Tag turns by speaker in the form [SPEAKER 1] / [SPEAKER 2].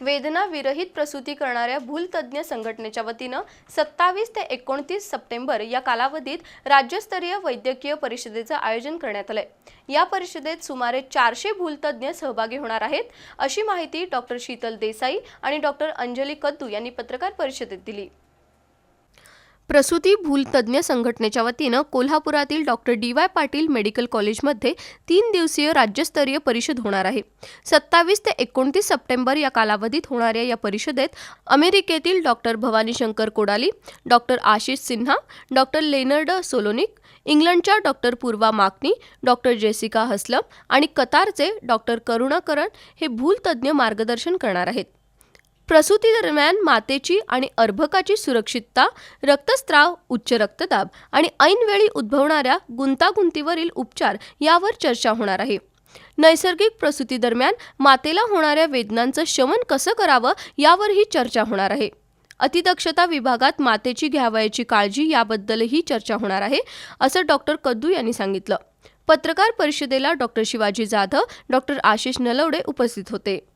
[SPEAKER 1] वेदना विरहित प्रसूती करणाऱ्या भूलतज्ज्ञ संघटनेच्या वतीनं सत्तावीस ते एकोणतीस सप्टेंबर या कालावधीत राज्यस्तरीय वैद्यकीय परिषदेचं आयोजन करण्यात आलंय. या परिषदेत सुमारे चारशे भूलतज्ज्ञ सहभागी होणार आहेत अशी माहिती डॉक्टर शीतल देसाई आणि डॉक्टर अंजली कद्दू यांनी पत्रकार परिषदेत दिली. प्रसूती भूलतज्ज्ञ संघटनेच्या वतीनं कोल्हापुरातील doctor D Y Patil medical कॉलेजमध्ये तीन दिवसीय राज्यस्तरीय परिषद होणार आहे. सत्तावीस ते एकोणतीस सप्टेंबर या कालावधीत होणाऱ्या या परिषदेत अमेरिकेतील doctor Bhavani Shankar Kodali doctor Ashish Sinha doctor Leonard Solonik इंग्लंडच्या doctor Purva Makani doctor Jessica Haslam आणि कतारचे डॉक्टर करुणाकरण हे भूलतज्ञ मार्गदर्शन करणार आहेत. प्रसूतीदरम्यान मातेची आणि अर्भकाची सुरक्षितता रक्तस्त्राव उच्च रक्तदाब आणि ऐनवेळी उद्भवणाऱ्या गुंतागुंतीवरील उपचार यावर चर्चा होणार आहे. नैसर्गिक प्रसूतीदरम्यान मातेला होणाऱ्या वेदनांचं शमन कसं करावं यावरही चर्चा होणार आहे. अतिदक्षता विभागात मातेची घ्यावयाची काळजी याबद्दलही चर्चा होणार आहे असं डॉक्टर कद्दू यांनी सांगितलं. पत्रकार परिषदेला डॉक्टर शिवाजी जाधव डॉक्टर आशिष नलवडे उपस्थित होते.